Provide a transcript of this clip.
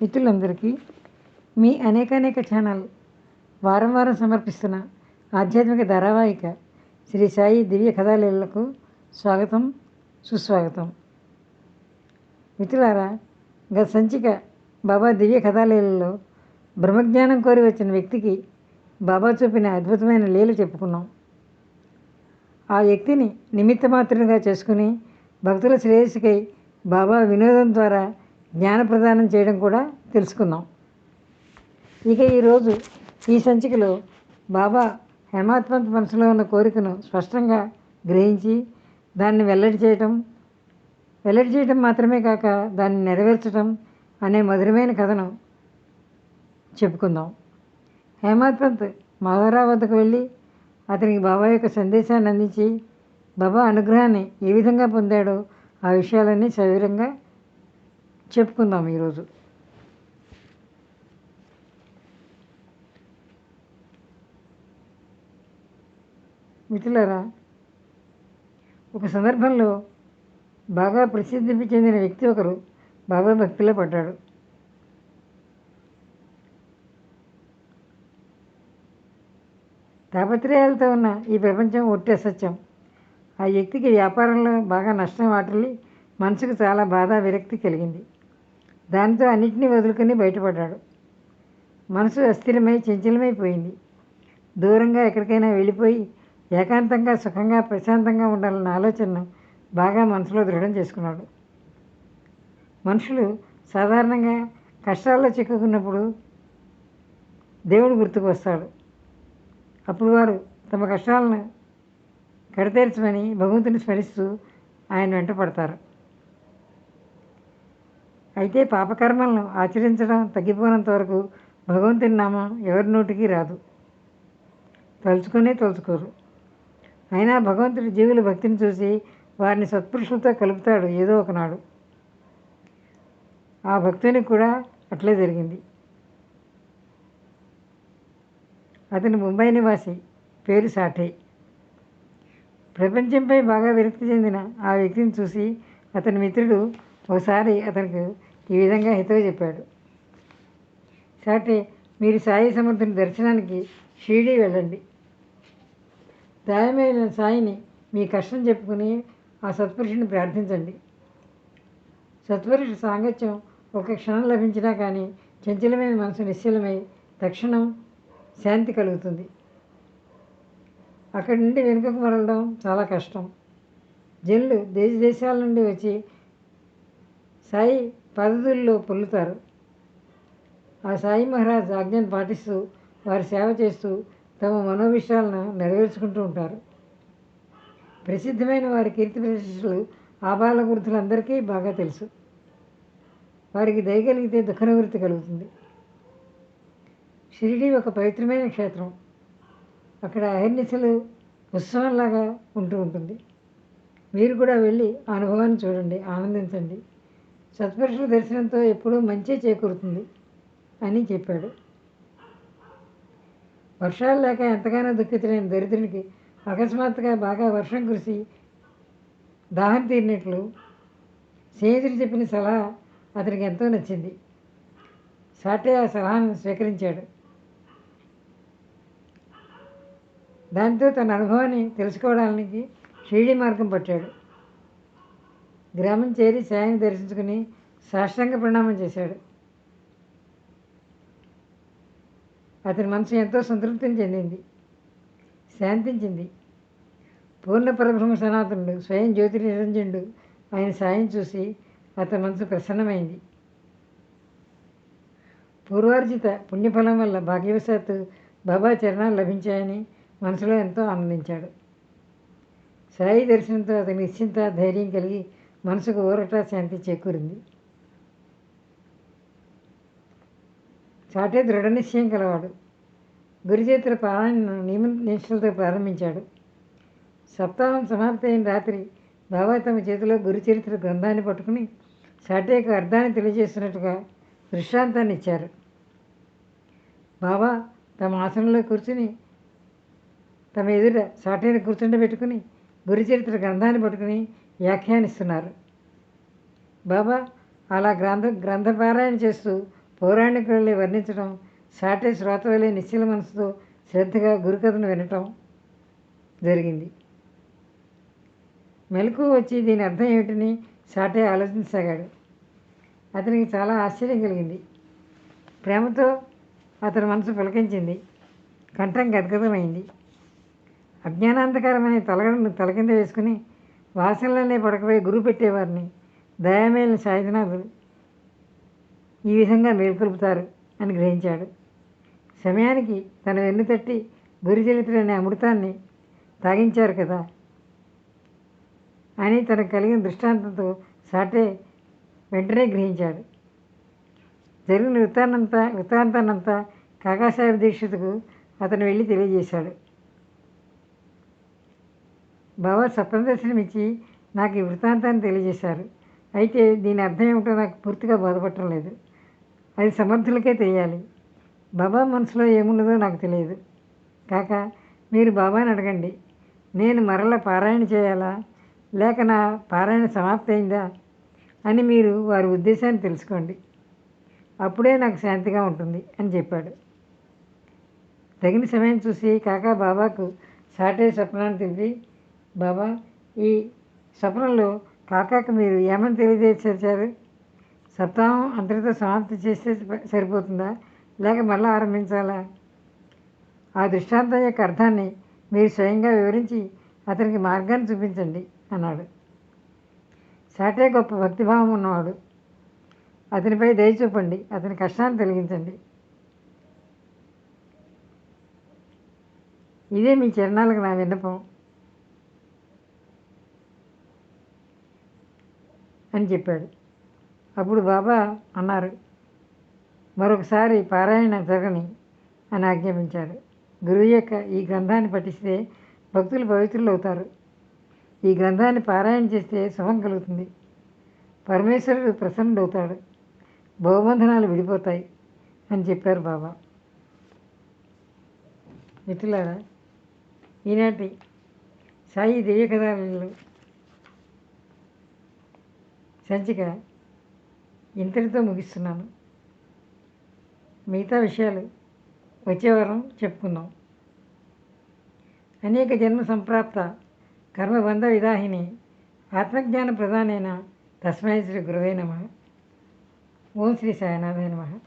మిత్రులందరికీ మీ అనేకానేక ఛానల్ వారం వారం సమర్పిస్తున్న ఆధ్యాత్మిక ధారావాహిక శ్రీ సాయి దివ్య కథాలీలకు స్వాగతం సుస్వాగతం. మిత్రులారా గత సంచిక బాబా దివ్య కథాలీలలో బ్రహ్మజ్ఞానం కోరి వచ్చిన వ్యక్తికి బాబా చూపిన అద్భుతమైన లీల చెప్పుకున్నాం. ఆ వ్యక్తిని నిమిత్త మాత్రునిగా చేసుకుని భక్తుల శ్రేయస్సుకై బాబా వినోదం ద్వారా జ్ఞాన ప్రదానం చేయడం కూడా తెలుసుకుందాం. ఇక ఈరోజు ఈ సంచికలో బాబా హేమాత్మంత్ మనసులో ఉన్న కోరికను స్పష్టంగా గ్రహించి దాన్ని వెల్లడి చేయటం వెల్లడి చేయటం మాత్రమే కాక దాన్ని నెరవేర్చడం అనే మధురమైన కథను చెప్పుకుందాం. హేమాత్ పంత్ వద్దకు వెళ్ళి అతనికి బాబా యొక్క సందేశాన్ని అందించి బాబా అనుగ్రహాన్ని ఏ విధంగా పొందాడో ఆ విషయాలన్నీ సవివరంగా చెప్పుకుందాం ఈరోజు. మిత్రులారా ఒక సందర్భంలో బాగా ప్రసిద్ధి చెందిన వ్యక్తి ఒకరు బాబా భక్తిలో పడ్డాడు. తాపత్రయాలతో ఉన్న ఈ ప్రపంచం ఒట్టి అసత్యం. ఆ వ్యక్తికి వ్యాపారంలో బాగా నష్టం వాటిల్లి మనసుకు చాలా బాధ విరక్తి కలిగింది. దానితో అన్నింటినీ వదులుకొని బయటపడ్డాడు. మనసు అస్థిరమై చంచలమైపోయింది దూరంగా ఎక్కడికైనా వెళ్ళిపోయి ఏకాంతంగా సుఖంగా ప్రశాంతంగా ఉండాలన్న ఆలోచనను బాగా మనసులో దృఢం చేసుకున్నాడు. మనుషులు సాధారణంగా కష్టాల్లో చిక్కుకున్నప్పుడు దేవుడు గుర్తుకు వస్తాడు. అప్పుడు వారు తమ కష్టాలను కడతేర్చమని భగవంతుని స్మరిస్తూ ఆయన వెంట పడతారు. అయితే పాపకర్మలను ఆచరించడం తగ్గిపోనంత వరకు భగవంతుని నామం ఎవరి నోటికి రాదు. తలుచుకునే తలుచుకోరు. అయినా భగవంతుడి జీవుల భక్తిని చూసి వారిని సత్పురుషులతో కలుపుతాడు ఏదో ఒకనాడు. ఆ భక్తునికి కూడా అట్లే జరిగింది. అతను ముంబై నివాసి పేరు సాఠే. ప్రపంచంపై బాగా విరక్తి చెందిన ఆ వ్యక్తిని చూసి అతని మిత్రుడు ఒకసారి అతనికి ఈ విధంగా హితవు చెప్పాడు. సాటి మీరు సాయి సమర్థుని దర్శనానికి షిరిడి వెళ్ళండి. దాయమైన సాయిని మీ కష్టం చెప్పుకుని ఆ సత్పురుషుని ప్రార్థించండి. సత్పురుషుడు సాంగత్యం ఒక క్షణం లభించినా కానీ చంచలమైన మనసు నిశ్చలమై తక్షణం శాంతి కలుగుతుంది. అక్కడి నుండి వెనుకకు మరలడం చాలా కష్టం. జనులు దేశ దేశాల నుండి వచ్చి సాయి పద్ధతుల్లో పొల్లుతారు. ఆ సాయి మహారాజ్ ఆజ్ఞను పాటిస్తూ వారి సేవ చేస్తూ తమ మనోవిషయాలను నెరవేర్చుకుంటూ ఉంటారు. ప్రసిద్ధమైన వారి కీర్తి ప్రతిష్టలు ఆబాల గురుతులందరికీ బాగా తెలుసు. వారికి దయగలిగితే దుఃఖ నివృత్తి కలుగుతుంది. షిరిడి ఒక పవిత్రమైన క్షేత్రం. అక్కడ అహర్నిశలు ఉత్సవంలాగా ఉంటూ ఉంటుంది. మీరు కూడా వెళ్ళి ఆ అనుభవాన్ని చూడండి ఆనందించండి. సత్పురుషుల దర్శనంతో ఎప్పుడూ మంచి చేకూరుతుంది అని చెప్పాడు. వర్షాలు లేక ఎంతగానో దుఃఖితులైన దరిద్రునికి అకస్మాత్తుగా బాగా వర్షం కురిసి దాహం తీరినట్లు స్నేహితులు చెప్పిన సలహా అతనికి ఎంతో నచ్చింది. సాటే ఆ సలహాను స్వీకరించాడు. దాంతో తన అనుభవాన్ని తెలుసుకోవడానికి షీడీ మార్గం పట్టాడు. గ్రామం చేరి సాయిని దర్శించుకుని సాష్టాంగ ప్రణామం చేశాడు. అతని మనసు ఎంతో సంతృప్తిని చెందింది. శాంతించింది. పూర్ణ పరబ్రహ్మ సనాతనుడు స్వయం జ్యోతి నిరంజనుడు ఆయన సాయం చూసి అతని మనసు ప్రసన్నమైంది. పూర్వార్జిత పుణ్యఫలం వల్ల భాగ్యవశాత్తు బాబా చరణాలు లభించాయని మనసులో ఎంతో ఆనందించాడు. సాయి దర్శనంతో అతని నిశ్చింత ధైర్యం కలిగి మనసుకు ఊరట శాంతి చేకూరింది. చాటే దృఢ నిశ్చయం కలవాడు గురుచేతుల పాలన నియమ నిష్ఠలతో ప్రారంభించాడు. సప్తాహం సమాప్తి అయిన రాత్రి బాబా తమ చేతిలో గురుచరిత్ర గ్రంథాన్ని పట్టుకుని సాటేకు అర్థాన్ని తెలియజేస్తున్నట్టుగా దృష్టాంతాన్ని ఇచ్చారు. బాబా తమ ఆసనంలో కూర్చుని తమ ఎదుట సాటేని కూర్చుండబెట్టుకుని గురుచరిత్ర గ్రంథాన్ని పట్టుకుని వ్యాఖ్యానిస్తున్నారు. బాబా అలా గ్రంథ గ్రంథపారాయణ చేస్తూ పౌరాణికులని వర్ణించడం సాటే శ్రోతవలే నిశ్చల మనసుతో శ్రద్ధగా గురుకథను వినటం జరిగింది. మెలకు వచ్చి దీని అర్థం ఏమిటని సాటే ఆలోచించసాగాడు. అతనికి చాలా ఆశ్చర్యం కలిగింది. ప్రేమతో అతని మనసు పులకించింది. కంఠం గద్గదమైంది. అజ్ఞానాంధకారమనే తలగడను తలకింద వేసుకుని వాసనలనే పడకపోయి గురువు పెట్టేవారిని. దయామేలిన సాయినాథుడు ఈ విధంగా మేల్కొల్పుతారు అని గ్రహించాడు. సమయానికి తన వెన్ను తట్టి గురి చరిత్రనే అమృతాన్ని తాగించారు కదా. అని తనకు కలిగిన దృష్టాంతంతో సాటే వెంటనే గ్రహించాడు. జరిగిన వృత్తాన్నంతా వృత్తాంతాన్నంతా కాకాసాహెబ్ దీక్షితుకు అతను వెళ్ళి తెలియజేశాడు. బాబా స్వప్నదర్శనం ఇచ్చి నాకు ఈ వృత్తాంతాన్ని తెలియజేశారు. అయితే దీని అర్థం ఏమిటో నాకు పూర్తిగా బోధపడటం లేదు. అది సమర్థులకే తెలియాలి. బాబా మనసులో ఏమున్నదో నాకు తెలియదు. కాక మీరు బాబాని అడగండి. నేను మరల పారాయణ చేయాలా? లేక నా పారాయణ సమాప్తి అయిందా? అని మీరు వారి ఉద్దేశాన్ని తెలుసుకోండి. అప్పుడే నాకు శాంతిగా ఉంటుంది అని చెప్పాడు. తగిన సమయం చూసి కాకా బాబాకు సాటే స్వప్నాన్ని తెలిపి బాబా ఈ స్వప్నంలో కాకాకు మీరు ఏమని తెలియజేసేసారు సప్తాహం అంతటితో సమాప్తి చేస్తే సరిపోతుందా? లేక మళ్ళీ ఆరంభించాలా? ఆ దృష్టాంతం యొక్క అర్థాన్ని మీరు స్వయంగా వివరించి అతనికి మార్గాన్ని చూపించండి అన్నాడు. సాటే గొప్ప భక్తిభావం ఉన్నవాడు. అతనిపై దయ చూపండి అతని కష్టాన్ని తొలగించండి. ఇదే మీ చరణాలకు నా విన్నపం. అని చెప్పాడు. అప్పుడు బాబా అన్నారు మరొకసారి పారాయణ జరగని అని ఆజ్ఞాపించారు గురువు యొక్క ఈ గ్రంథాన్ని పఠిస్తే భక్తులు పవిత్రులు అవుతారు. ఈ గ్రంథాన్ని పారాయణ చేస్తే శుభం కలుగుతుంది. పరమేశ్వరుడు ప్రసన్నుడవుతాడు. భవబంధనాలు విడిపోతాయి అని చెప్పారు బాబా. మిత్రులారా ఈనాటి సాయి దివ్య కథలు సంచిక ఇంతటితో ముగిస్తున్నాను. మిగతా విషయాలు వచ్చే వారం చెప్పుకుందాం. అనేక జన్మ సంప్రాప్త కర్మబంధ విదాహిని ఆత్మజ్ఞాన ప్రధానైన తస్మై శ్రీ గురువే నమ. ఓం శ్రీ సాయినాథాయ నమ.